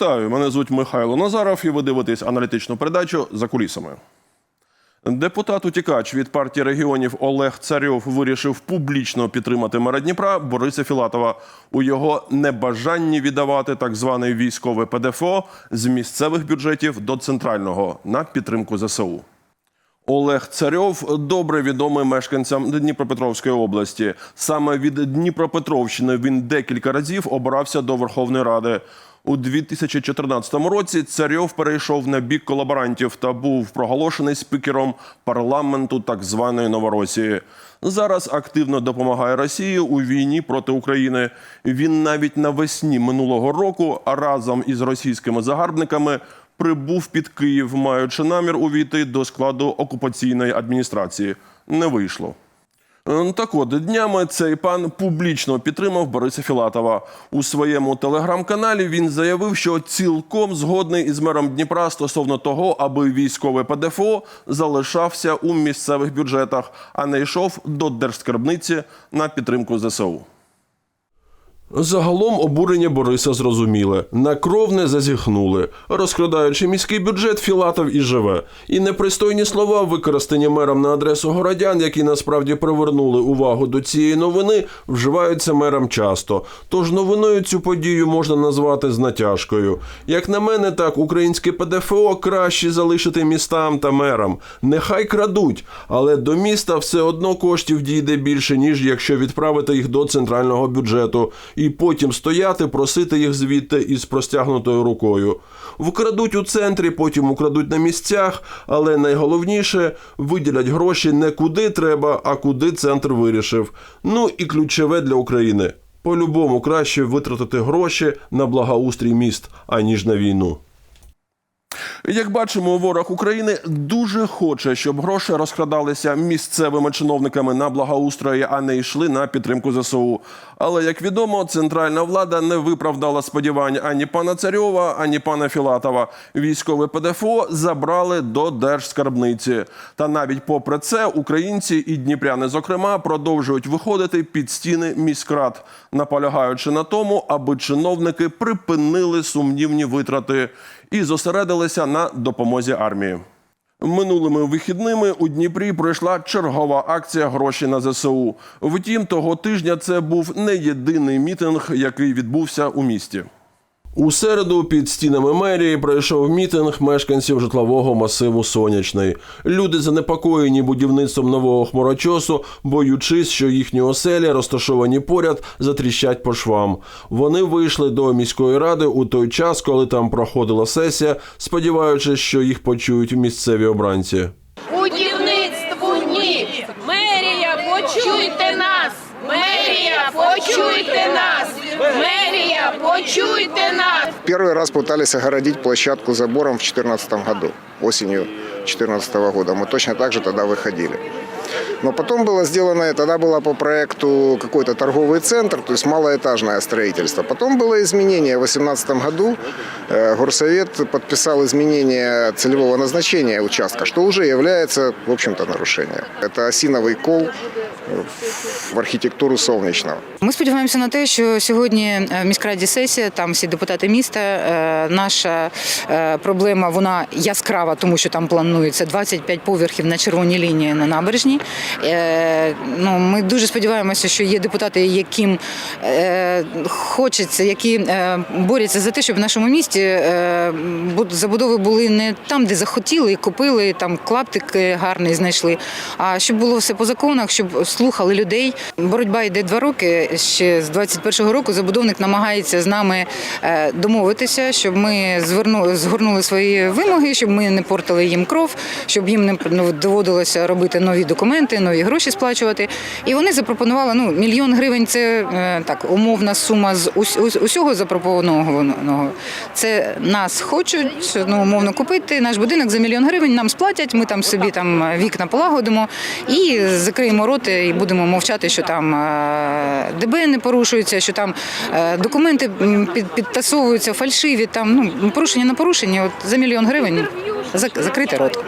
Вітаю! Мене звуть Михайло Назаров, і ви дивитесь аналітичну передачу за кулісами. Депутат-утікач від партії регіонів Олег Царьов вирішив публічно підтримати мера Дніпра Бориса Філатова у його небажанні віддавати так званий військове ПДФО з місцевих бюджетів до центрального на підтримку ЗСУ. Олег Царьов добре відомий мешканцям Дніпропетровської області. Саме від Дніпропетровщини він декілька разів обирався до Верховної Ради. У 2014 році Царьов перейшов на бік колаборантів та був проголошений спікером парламенту так званої Новоросії. Зараз активно допомагає Росії у війні проти України. Він навіть навесні минулого року разом із російськими загарбниками прибув під Київ, маючи намір увійти до складу окупаційної адміністрації. Не вийшло. Так от, днями цей пан публічно підтримав Бориса Філатова. У своєму телеграм-каналі він заявив, що цілком згодний із мером Дніпра стосовно того, аби військовий ПДФО залишався у місцевих бюджетах, а не йшов до держскарбниці на підтримку ЗСУ. Загалом обурення Бориса зрозуміле. На кров не зазіхнули. Розкрадаючи міський бюджет, Філатов і живе. І непристойні слова, використані мером на адресу городян, які насправді привернули увагу до цієї новини, вживаються мером часто. Тож новиною цю подію можна назвати з натяжкою. Як на мене, так українське ПДФО краще залишити містам та мерам. Нехай крадуть, але до міста все одно коштів дійде більше, ніж якщо відправити їх до центрального бюджету і потім стояти, просити їх звідти із простягнутою рукою. Вкрадуть у центрі, потім украдуть на місцях, але найголовніше виділять гроші не куди треба, а куди центр вирішив. Ну і ключове для України. По-любому краще витратити гроші на благоустрій міст, аніж на війну. Як бачимо, ворог України дуже хоче, щоб гроші розкрадалися місцевими чиновниками на благоустрої, а не йшли на підтримку ЗСУ. Але як відомо, центральна влада не виправдала сподівань ані пана Царьова, ані пана Філатова. Військове ПДФО забрали до держскарбниці. Та навіть попри це, українці і дніпряни, зокрема, продовжують виходити під стіни міськрад, наполягаючи на тому, аби чиновники припинили сумнівні витрати і зосередилися на допомозі армії. Минулими вихідними у Дніпрі пройшла чергова акція гроші на ЗСУ. Втім, того тижня це був не єдиний мітинг, який відбувся у місті. У середу під стінами мерії пройшов мітинг мешканців житлового масиву Сонячний. Люди занепокоєні будівництвом нового хмарочосу, боючись, що їхні оселі, розташовані поряд, затріщать по швам. Вони вийшли до міської ради у той час, коли там проходила сесія, сподіваючись, що їх почують місцеві обранці. Мерія, почуйте нас! Первый раз пытались огородить площадку забором в 2014 году, осенью 2014 года. Мы точно так же тогда выходили. Но потом было сделано, тогда было по проекту какой-то торговый центр, то есть малоэтажное строительство. Потом было изменение в 2018 году. Э, Горсовет подписал изменение целевого назначения участка, что уже является, в общем-то, нарушением. Это осиновый кол э, в архітектуру Солнечного. Ми сподіваємося на те, що сьогодні е, в міськраді сесія, там всі депутати міста. е, Наша е, проблема вона яскрава, тому що там планується 25 поверхів на червоній лінії на набережній. Е, Ну, ми дуже сподіваємося, що є депутати, яким е, хочеться, які е, борються за те, щоб в нашому місті забудови були не там, де захотіли, купили, там клаптик гарний знайшли, а щоб було все по законах, щоб слухали людей. Боротьба йде два роки. Ще з 21-го року забудовник намагається з нами домовитися, щоб ми згорнули свої вимоги, щоб ми не портили їм кров, щоб їм не ну, доводилося робити нові документи, нові гроші сплачувати. І вони запропонували ну мільйон гривень. Це е, так умовна сума з ус- ус- усього запропонованого. Це нас хочуть ну умовно купити наш будинок за мільйон гривень. Нам сплатять. Ми там собі там вікна полагодимо і закриємо роти і будемо мовчати, що там е, ДБ не порушується, що там е, документи підтасовуються фальшиві. Там ну порушення на порушення. От за мільйон гривень зак- закрити рот.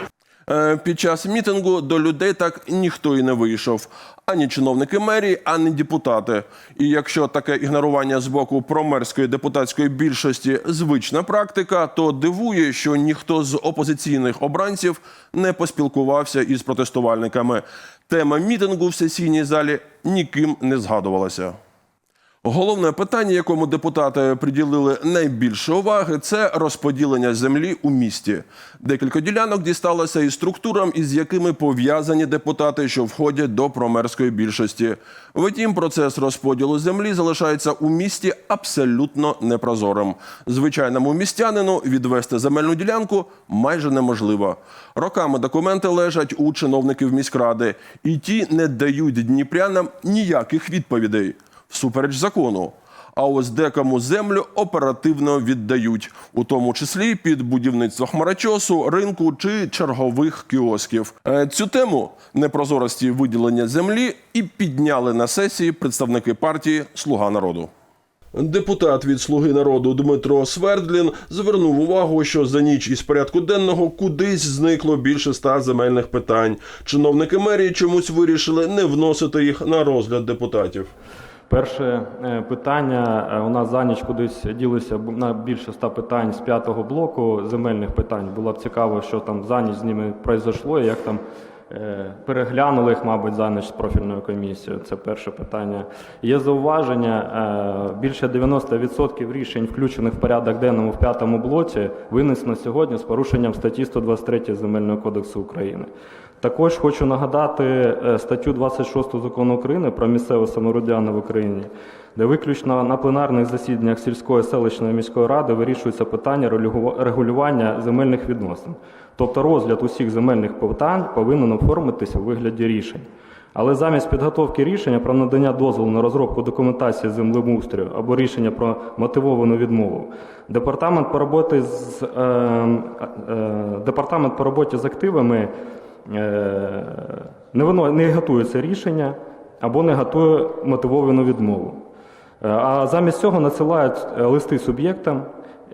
Е, Під час мітингу до людей так ніхто і не вийшов. Ані чиновники мерії, ані депутати. І якщо таке ігнорування з боку промерської депутатської більшості звична практика, то дивує, що ніхто з опозиційних обранців не поспілкувався із протестувальниками. Тема мітингу в сесійній залі ніким не згадувалася. Головне питання, якому депутати приділили найбільше уваги, це розподілення землі у місті. Декілька ділянок дісталося і структурам, із якими пов'язані депутати, що входять до промерської більшості. Втім, процес розподілу землі залишається у місті абсолютно непрозорим. Звичайному містянину відвести земельну ділянку майже неможливо. Роками документи лежать у чиновників міськради, і ті не дають дніпрянам ніяких відповідей всупереч закону. А ось декому землю оперативно віддають, у тому числі під будівництво хмарочосу, ринку чи чергових кіосків. Е, Цю тему непрозорості виділення землі і підняли на сесії представники партії Слуга народу. Депутат від Слуги народу Дмитро Свердлін звернув увагу, що за ніч із порядку денного кудись зникло більше ста земельних питань. Чиновники мерії чомусь вирішили не вносити їх на розгляд депутатів. Перше е, питання е, у нас за ніч кудись ділися на більше ста питань з п'ятого блоку земельних питань. Було б цікаво, що там за ніч з ними пройшло, і як там е, переглянули їх, мабуть, за ніч з профільною комісією. Це перше питання. Є зауваження. Більше 90% рішень, включених в порядок денному в п'ятому блоці, винесено сьогодні з порушенням статті 123 Земельного кодексу України. Також хочу нагадати е, статтю 26 закону України про місцеве самоврядування в Україні, де виключно на пленарних засіданнях сільської селищної міської ради вирішується питання регулювання земельних відносин. Тобто розгляд усіх земельних питань повинен оформитися у вигляді рішень. Але замість підготовки рішення про надання дозволу на розробку документації землеустрою або рішення про мотивовану відмову, департамент по роботі з е, е, департамент по роботі з активами не воно не готує це рішення або не готує мотивовану відмову. Е, А замість цього надсилають е, листи суб'єктам,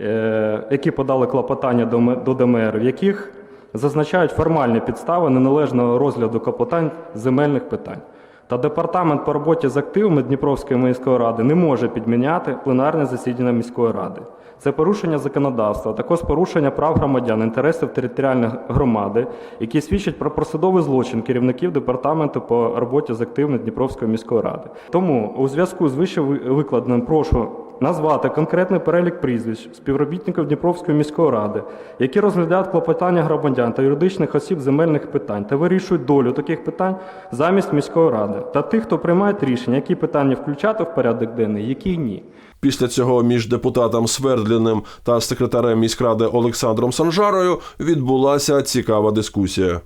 е, які подали клопотання до ДМР, в яких зазначають формальні підстави неналежного розгляду клопотань земельних питань. Та департамент по роботі з активами Дніпровської міської ради не може підміняти пленарне засідання міської ради. Це порушення законодавства, також порушення прав громадян, інтересів територіальної громади, які свідчать про просудовий злочин керівників департаменту по роботі з активами Дніпровської міської ради. Тому у зв'язку з вище викладеним прошу назвати конкретний перелік прізвищ співробітників Дніпровської міської ради, які розглядають клопотання громадян та юридичних осіб земельних питань та вирішують долю таких питань замість міської ради, та тих, хто приймає рішення, які питання включати в порядок денний, які ні. Після цього між депутатом Свердліним та секретарем міськради Олександром Санжарою відбулася цікава дискусія.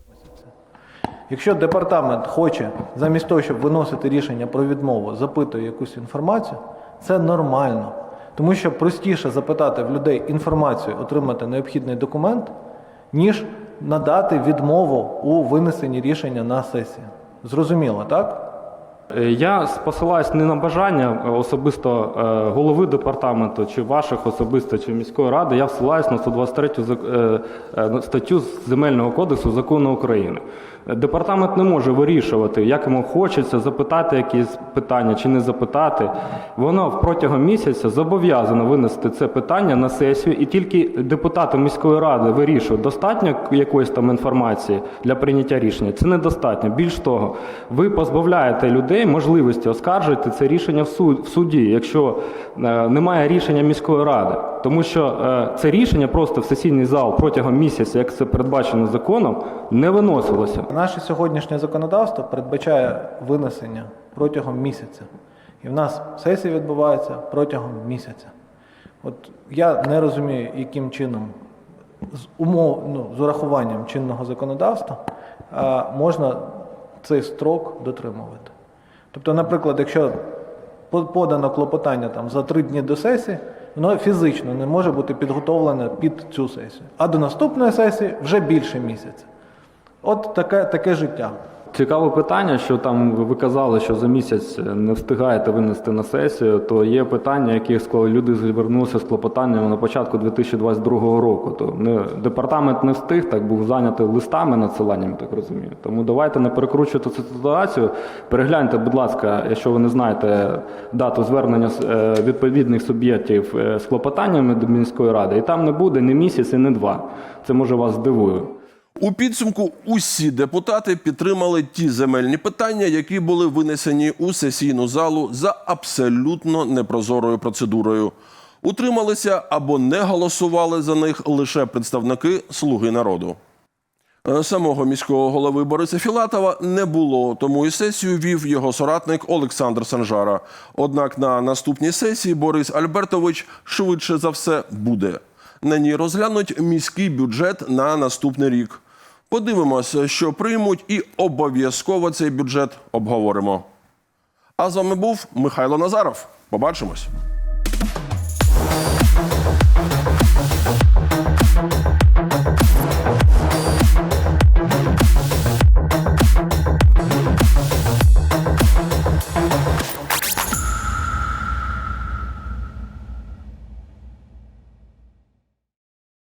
Якщо департамент хоче, замість того, щоб виносити рішення про відмову, запитує якусь інформацію, це нормально. Тому що простіше запитати в людей інформацію, отримати необхідний документ, ніж надати відмову у винесенні рішення на сесії. Зрозуміло, так? Е, Я посилаюсь не на бажання е, особисто е, голови департаменту чи ваших особисто, чи міської ради. Я всилаюсь на 123 зак- е, е, статтю Земельного кодексу закону України. Департамент не може вирішувати, як йому хочеться запитати якісь питання чи не запитати. Воно протягом місяця зобов'язано винести це питання на сесію, і тільки депутати міської ради вирішують, достатньо якоїсь там інформації для прийняття рішення. Це недостатньо. Більш того, ви позбавляєте людей можливості оскаржити це рішення в суд- в суді, якщо е, немає рішення міської ради. Тому що е, це рішення просто в сесійний зал протягом місяця, як це передбачено законом, не виносилося. Наше сьогоднішнє законодавство передбачає винесення протягом місяця. І в нас сесія відбувається протягом місяця. От я не розумію, яким чином з умов, ну, з урахуванням чинного законодавства а, можна цей строк дотримувати. Тобто, наприклад, якщо подано клопотання там, за три дні до сесії, воно фізично не може бути підготовлене під цю сесію. А до наступної сесії вже більше місяця. От таке, таке життя. Цікаве питання, що там ви казали, що за місяць не встигаєте винести на сесію, то є питання, які люди звернулися з клопотанням на початку 2022 року. То не, департамент не встиг, так був зайнятий листами надсиланням, так розумію. Тому давайте не перекручувати цю ситуацію. Перегляньте, будь ласка, якщо ви не знаєте дату звернення е, відповідних суб'єктів е, з клопотаннями до міської ради, і там не буде ні місяць, і не два. Це може вас здивує. У підсумку усі депутати підтримали ті земельні питання, які були винесені у сесійну залу за абсолютно непрозорою процедурою. Утрималися або не голосували за них лише представники Слуги народу. Е, Самого міського голови Бориса Філатова не було, тому і сесію вів його соратник Олександр Санжара. Однак на наступній сесії Борис Альбертович швидше за все буде. На ній розглянуть міський бюджет на наступний рік. Подивимося, що приймуть, і обов'язково цей бюджет обговоримо. А з вами був Михайло Назаров. Побачимось.